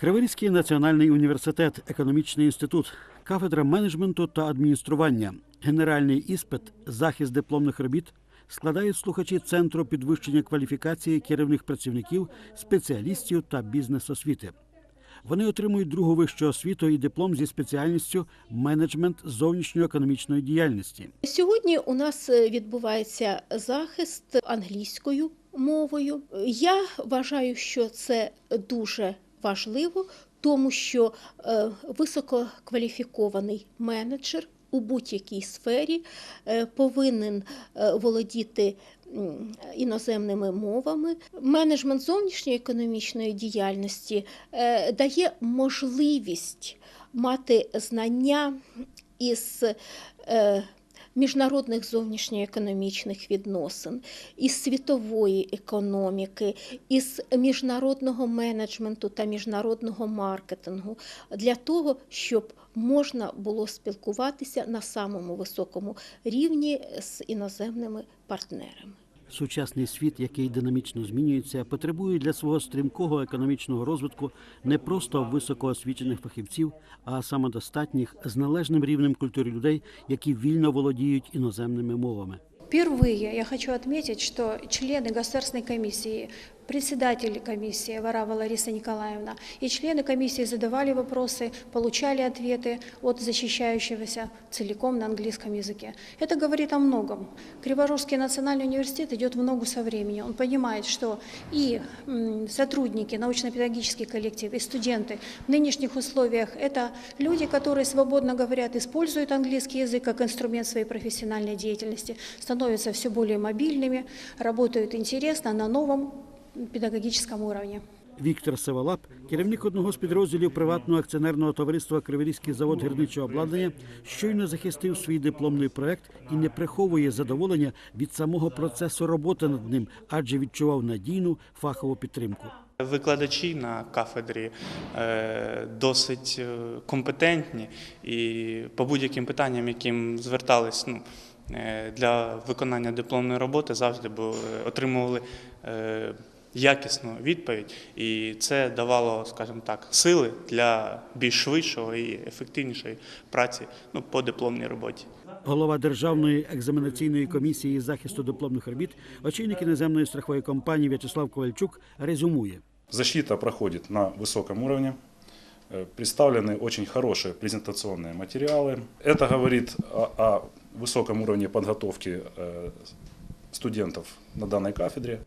Криворізький національний університет, економічний інститут, кафедра менеджменту та адміністрування, генеральний іспит, захист дипломних робіт складають слухачі Центру підвищення кваліфікації керівних працівників, спеціалістів та бізнес-освіти. Вони отримують другу вищу освіту і диплом зі спеціальністю менеджмент зовнішньоекономічної діяльності. Сьогодні у нас е, відбувається захист англійською мовою. Я вважаю, що це дуже важливо, тому що е, висококваліфікований менеджер у будь-якій сфері е, повинен е, володіти іноземними мовами. Менеджмент зовнішньої економічної діяльності дає можливість мати знання із міжнародних зовнішньоекономічних відносин, із світової економіки, із міжнародного менеджменту та міжнародного маркетингу для того, щоб можна було спілкуватися на самому високому рівні з іноземними партнерами. Сучасний світ, який динамічно змінюється, потребує для свого стрімкого економічного розвитку не просто високоосвічених фахівців, а самодостатніх з належним рівнем культури людей, які вільно володіють іноземними мовами. Впервые я хочу отметить, что члены Государственной комиссии, председатель комиссии Варава Лариса Николаевна и члены комиссии задавали вопросы, получали ответы от защищающегося целиком на английском языке. Это говорит о многом. Криворожский национальный университет идет в ногу со временем. Он понимает, что и сотрудники, научно-педагогический коллектив, и студенты в нынешних условиях – это люди, которые свободно говорят, используют английский язык как инструмент своей профессиональной деятельности, становятся все более мобильными, работают интересно на новом педагогическом уровне. Віктор Севалап, керівник одного з підрозділів приватного акціонерного товариства Криворізький завод гірничого обладнання, щойно захистив свій дипломний проект і не приховує задоволення від самого процесу роботи над ним, адже відчував надійну фахову підтримку. Викладачі на кафедрі е, досить е, компетентні і по будь-яким питанням, яким звертались ну, е, для виконання дипломної роботи, завжди отримували якісну відповідь, і це давало, скажімо так, сили для більш швидшого і ефективнішої праці ну, по дипломній роботі. Голова Державної екзаменаційної комісії з захисту дипломних робіт, очільник іноземної страхової компанії В'ячеслав Ковальчук резюмує. Защита проходит на высоком уровне. Э, Представлены очень хорошие презентационные материалы. Это говорит о, о высоком уровне подготовки э, студентов на данной кафедре.